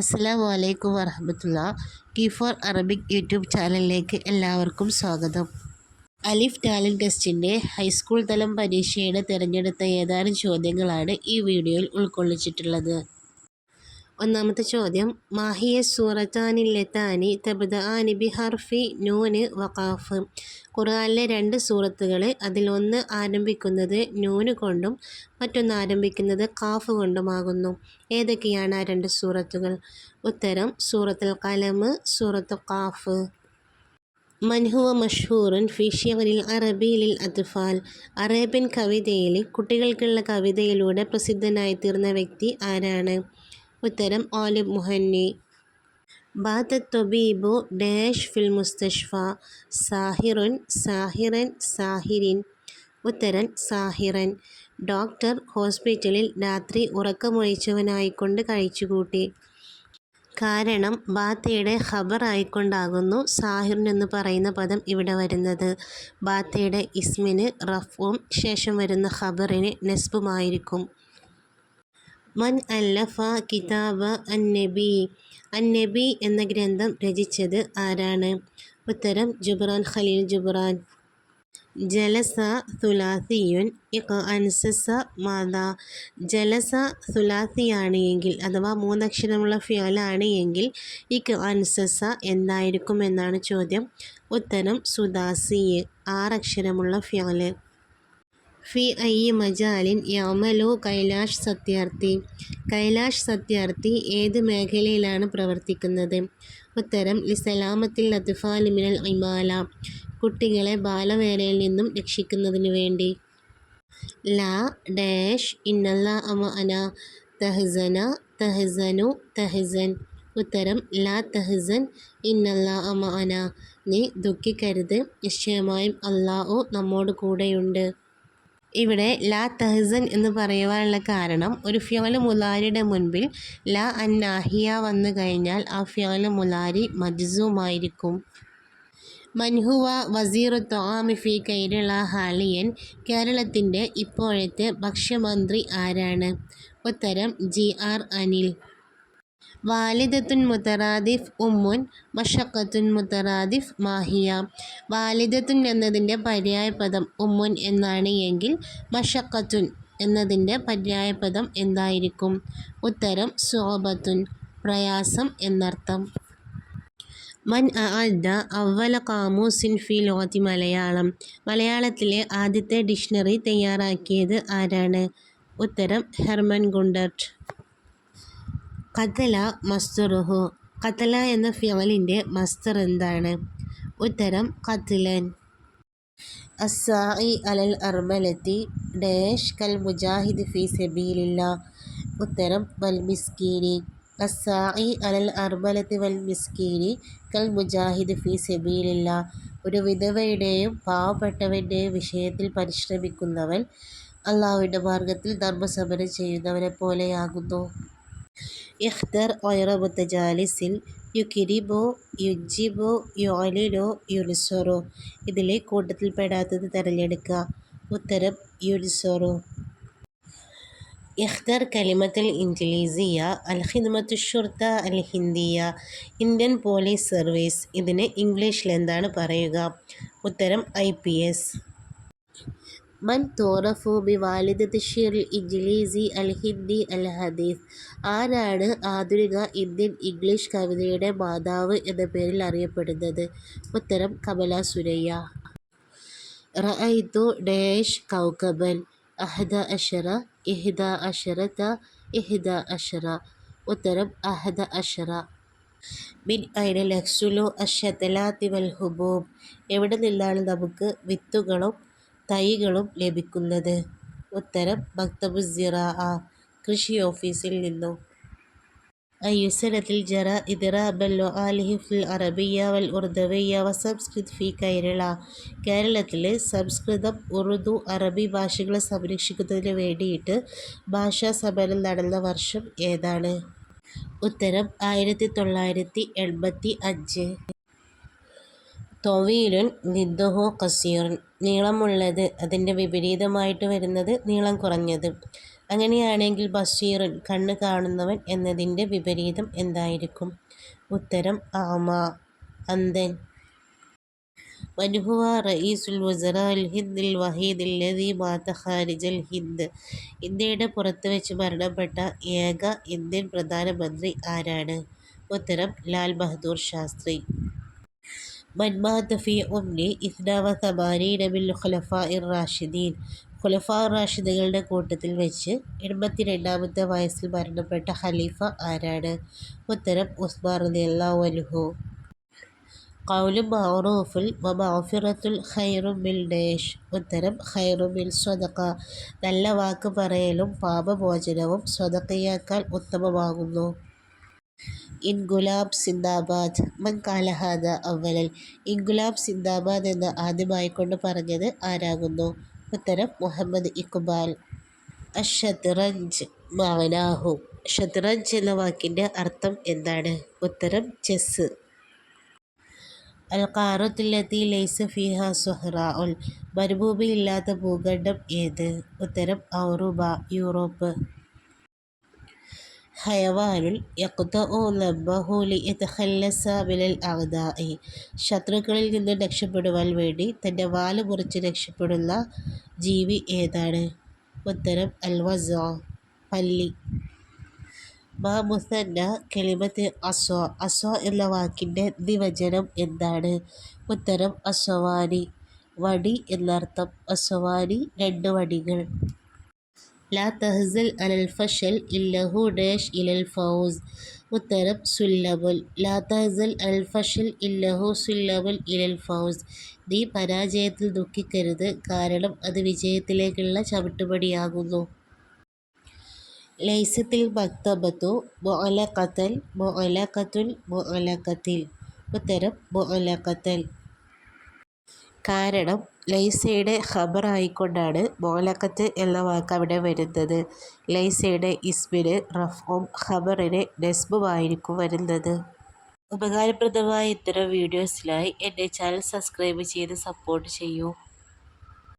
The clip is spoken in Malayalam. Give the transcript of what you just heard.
അസ്സലാമു വലൈക്കും വറഹമത്തുള്ള. കീ ഫോർ അറബിക് യൂട്യൂബ് ചാനലിലേക്ക് എല്ലാവർക്കും സ്വാഗതം. അലിഫ് ടാലന്റ് ടെസ്റ്റിന്റെ ഹൈസ്കൂൾ തലം പരീക്ഷയുടെ തിരഞ്ഞെടുത്ത ഏതാനും ചോദ്യങ്ങളാണ് ഈ വീഡിയോയിൽ ഉൾക്കൊള്ളിച്ചിട്ടുള്ളത്. ഒന്നാമത്തെ ചോദ്യം. മാഹിയ സൂറത്താനില്ലെത്താനി തബദ ആനി ബി ഹർഫി നൂന് വഖാഫ്. ഖുർആാനിലെ രണ്ട് സൂറത്തുകൾ അതിലൊന്ന് ആരംഭിക്കുന്നത് നൂന് കൊണ്ടും മറ്റൊന്ന് ആരംഭിക്കുന്നത് കാഫ് കൊണ്ടുമാകുന്നു. ഏതൊക്കെയാണ് ആ രണ്ട് സൂറത്തുകൾ? ഉത്തരം സൂറത്തുൽ കലമ് സൂറത്ത് കാഫ് മൻഹുവ മഷൂറൻ ഫിഷ്യറിൽ അറബിയിൽ അത്ഫാൽ. അറേബ്യൻ കവിതയിൽ കുട്ടികൾക്കുള്ള കവിതയിലൂടെ പ്രസിദ്ധനായി തീർന്ന വ്യക്തി ആരാണ്? ഉത്തരം ഓലിബ് മുഹന്നി. ബാത്ത് തൊബീബു ഡാഷ് ഫിൽ മുസ്തഷ്ഫ. സാഹിറുൻ സാഹിറൻ സാഹിരിൻ. ഉത്തരൻ സാഹിറൻ. ഡോക്ടർ ഹോസ്പിറ്റലിൽ രാത്രി ഉറക്കമൊഴിച്ചവനായിക്കൊണ്ട് കഴിച്ചുകൂട്ടി. കാരണം ബാത്തയുടെ ഖബർ ആയിക്കൊണ്ടാകുന്നു സാഹിറിൻ എന്ന് പറയുന്ന പദം ഇവിടെ വരുന്നത്. ബാത്തയുടെ ഇസ്മിന് റഫും ശേഷം വരുന്ന ഖബറിന് നെസ്ബുമായിരിക്കും. മൻ അല്ലഫ കിതാബ അന്നബി. അന്നബി എന്ന ഗ്രന്ഥം രചിച്ചത് ആരാണ്? ഉത്തരം ജുബ്രാൻ ഖലീൽ ജുബ്രാൻ. ജലസ സുലാസിയുൻ അൻസസ മാത ജലസ സുലാസിയാണ് എങ്കിൽ അഥവാ മൂന്നക്ഷരമുള്ള ഫ്യോലാണ് എങ്കിൽ ഇക്ക് അൻസസ എന്തായിരിക്കും എന്നാണ് ചോദ്യം. ഉത്തരം സുദാസി ആറക്ഷരമുള്ള ഫ്യോൽ ഫി ഐ മജാലിൻ യമലു കൈലാഷ് സത്യാർത്ഥി. കൈലാഷ് സത്യാർത്ഥി ഏത് മേഖലയിലാണ് പ്രവർത്തിക്കുന്നത്? ഉത്തരം ലിസലാമത്തിൽ അത്ഫാലിമിനൽ ഇമാല കുട്ടികളെ ബാലവേലയിൽ നിന്നും രക്ഷിക്കുന്നതിന് വേണ്ടി. ലാ ഡാഷ് ഇന്നല്ല അമ അന തഹസന തഹസനു തഹസൻ. ഉത്തരം ലാ തഹസൻ ഇന്നല്ല അമ അന. നീ ദുഃഖിക്കരുത്. നിശ്ചയമായും അള്ളാഹു നമ്മോട് കൂടെയുണ്ട്. ഇവിടെ ലാ തഹസൻ എന്ന് പറയുവാനുള്ള കാരണം ഒരു ഫ്യോല മുലാരിയുടെ മുൻപിൽ ലാ അന്നാഹിയ നാഹിയ വന്നു കഴിഞ്ഞാൽ ആ ഫ്യോല മുലാരി മജ്സുമായിരിക്കും. മൻഹുവ വസീറു തൊആമി ഫി കേരള ഹാലിയൻ കേരളത്തിന്റെ ഇപ്പോഴത്തെ ഭക്ഷ്യമന്ത്രി ആരാണ്? ഉത്തരം ജി ആർ അനിൽ. വാലിദത്തുൻ മുത്തറാദിഫ് ഉമ്മുൻ മഷക്കത്തുൻ മുത്തറാദിഫ് മാഹിയ. വാലിദത്തുൻ എന്നതിന്റെ പര്യായപദം ഉമ്മുൻ എന്നാണ് എങ്കിൽ മഷക്കത്തുൻ എന്നതിന്റെ പര്യായപദം എന്തായിരിക്കും? ഉത്തരം സോബത്തുൻ പ്രയാസം എന്നർത്ഥം. മൻ അഅദ്ദ അവല കാമൂസിൻ ഫി ലോകത്തി മലയാളം. മലയാളത്തിലെ ആദ്യത്തെ ഡിക്ഷണറി തയ്യാറാക്കിയത് ആരാണ്? ഉത്തരം ഹെർമൻ ഗുണ്ടർട്ട്. കതല മസ്തറുഹു. കതല എന്ന ഫ്യമലിന്റെ മസ്തർ എന്താണ്? ഉത്തരം കത്തിലൻ അസായി അലൽ അർമലത്തി ഡേഷ് കൽ മുജാഹിദ് ഫി സബീലില്ല. ഉത്തരം വൽ മിസ്കീനി. അസായി അലൽ അർമലത്തി വൽ മിസ്കീനി കൽ മുജാഹിദ് ഫി സബീലില്ല. ഒരു വിധവയുടെയും പാവപ്പെട്ടവന്റെയും വിഷയത്തിൽ പരിശ്രമിക്കുന്നവൻ അള്ളാഹുവിന്റെ മാർഗത്തിൽ ധർമ്മസമരം ചെയ്യുന്നവനെ പോലെയാകുന്നു ഇഖ്തർ ഒയറ മുത്തജാലിസിൽ കിരിബോ യുജിബോ യുഅലിനോ യുൻസറോ ഇതിലെ കൂട്ടത്തിൽപ്പെടാത്തത് തിരഞ്ഞെടുക്കുക. ഉത്തരം യുൻസറോ ഇഖ്തർ കലിമത്തൽ ഇൻജലീസിയ അൽ ഖിദ്മത്തു ഷുർത്ത അൽ ഹിന്ദിയ ഇന്ത്യൻ പോലീസ് സർവീസ് ഇതിന് ഇംഗ്ലീഷിൽ എന്താണ് പറയുക? ഉത്തരം I P S Mann തോറഫു B വാലിദ് ഷിറിൽ ഇജ്ലീസി അൽ ഹിന്ദി അൽ ഹദീസ്. ആരാണ് ആധുനിക ഇന്ത്യൻ ഇംഗ്ലീഷ് കവിതയുടെ മാതാവ് എന്ന പേരിൽ അറിയപ്പെടുന്നത്? ഉത്തരം കമല സുരയ്യ. റഅയ്തു ഡാഷ് കൗകബൻ. അഹദ അഷറ ഇഹ്ദ അഷറത ഇഹ്ദ അഷറ. ഉത്തരം അഹദ അഷറ. മിൻ ഐന ലഹ്സുലു അഷതലാത്തി വൽ ഹുബൂബ്. എവിടെ നിന്നാണ് നമുക്ക് വിത്തുകളും തൈകളും ലഭിക്കുന്നത്. ഉത്തരം മക്തബു സിറാ കൃഷി ഓഫീസിൽ നിന്നും. ഇദ്റാബല്ലോ ആലിഹി ഫിൽ അറബിയ വൽ ഉർദവിയ വ സംസ്കൃത് ഫി കേരള. കേരളത്തിലെ സംസ്കൃതം ഉറുദു അറബി ഭാഷകളെ സംരക്ഷിക്കുന്നതിന് വേണ്ടിയിട്ട് ഭാഷാ സമരം നടന്ന വർഷം ഏതാണ്? ഉത്തരം ആയിരത്തി തൊള്ളായിരത്തി എൺപത്തി അഞ്ച്. തൊവീലുൻ ലിദ്ദുഹു കസീറുൻ നീളമുള്ളത് അതിന്റെ വിപരീതമായിട്ട് വരുന്നത് നീളം കുറഞ്ഞത്. അങ്ങനെയാണെങ്കിൽ ബഷീറുൻ കണ്ണ് കാണുന്നവൻ എന്നതിന്റെ വിപരീതം എന്തായിരിക്കും? ഉത്തരം ആമ. അന്തൻ. വൻഹുവ റയീസുൽ വസറ അൽ ഹിന്ദ് അൽ വഹീദ് മാത ഖാരിജൽ ഹിന്ദ്. ഇന്ത്യയുടെ പുറത്ത് വെച്ച് മരണപ്പെട്ട ഏക ഇന്ത്യൻ പ്രധാനമന്ത്രി ആരാണ്? ഉത്തരം ലാൽ ബഹദൂർ ശാസ്ത്രി. മൻ ഫി ഒംനി ഇസ്നാവ സബാനീൻ ബിൽ ഖുലഫ ഇർ റാഷിദീൻ ഖുലഫ റാഷിദുകളുടെ കൂട്ടത്തിൽ വെച്ച് എൺപത്തിരണ്ടാമത്തെ വയസ്സിൽ മരണപ്പെട്ട ഖലീഫ ആരാണ്? ഉത്തരം ഉസ്മാർ അലി അള്ളാഹു അലുഹു കൗലും മൗറൂഫുൽ മൗഫിറത്തുൽ ഖൈറുമിൽ ഡേഷ് ഉത്തരം ഖൈറുമിൽ സ്വതക്ക നല്ല വാക്ക് പറയലും പാപമോചനവും സ്വതക്കയാക്കാൻ ഉത്തമമാകുന്നു. ഇൻഗുലാബ് സിന്ദാബാദ് മൻ കാലഹാദ അവലൽ. ഇൻഗുലാബ് സിന്ദാബാദ് എന്ന് ആദ്യമായിക്കൊണ്ട് പറഞ്ഞത് ആരാകുന്നു? ഉത്തരം മുഹമ്മദ് ഇക്ബാൽ. അഷത്റഞ്ച് മാവനാഹു. ഷത്റഞ്ച് എന്ന വാക്കിന്റെ അർത്ഥം എന്താണ്? ഉത്തരം ചെസ് അൽ ഖാറത്തുല്ലത്തി ലൈസ ഫിഹ സുഹ്റാഉൽ. മരുഭൂമിയില്ലാത്ത ഭൂഖണ്ഡം ഏത്? ഉത്തരം ഔറുബ യൂറോപ്പ്. ഹയവാനുൽ യഖ്തഉ ലബ്ബഹു ലിയതഖല്ലസ മിനൽ അഅദാഇ ശത്രുക്കളിൽ നിന്ന് രക്ഷപ്പെടുവാൻ വേണ്ടി തന്റെ വാൽ മുറിച്ച് രക്ഷപ്പെടുന്ന ജീവി ഏതാണ്? ഉത്തരം അൽവസ പല്ലി. മാ മുസന്ന കെളിമത്ത് അസ്വ. അസ്വ എന്ന വാക്കിന്റെ ദ്വിവചനം എന്താണ്? ഉത്തരം അസ്വവാനി. വടി എന്നർത്ഥം അസ്വവാനി രണ്ട് വടികൾ. ലാ തഹ്സൽ അനൽ ഫഷൽ ഇല്ലഹു ഡാഷ് ഇലൽ ഫൗസ് ഉത്തരം സുല്ലബുൽ ലാ തഹ്സൽ അനൽ ഫഷൽ ഇല്ലഹു സുല്ലബുൽ ഇലൽ ഫൗസ് നീ പരാജയത്തിൽ ദുഃഖിക്കരുത്. കാരണം അത് വിജയത്തിലേക്കുള്ള ചവിട്ടുപടിയാകുന്നു. ലൈസത്തിൽ മക്തബത്തു. മൊലക്കത്തൽ മൊലക്കത്തുൽ മൊലക്കത്തിൽ ഉത്തരം മൊഅലഖത്തൽ കാരണം ലൈസയുടെ ഖബറായിക്കൊണ്ടാണ് മോലക്കത്ത് എന്ന വാക്ക് അവിടെ വരുന്നത്. ലൈസയുടെ ഇസ്മിന് റഫും ഖബറിന് നസ്ബുമായിരിക്കും വരുന്നത്. ഉപകാരപ്രദമായ ഇത്തരം വീഡിയോസിനായി എന്റെ ചാനൽ സബ്സ്ക്രൈബ് ചെയ്ത് സപ്പോർട്ട് ചെയ്യൂ.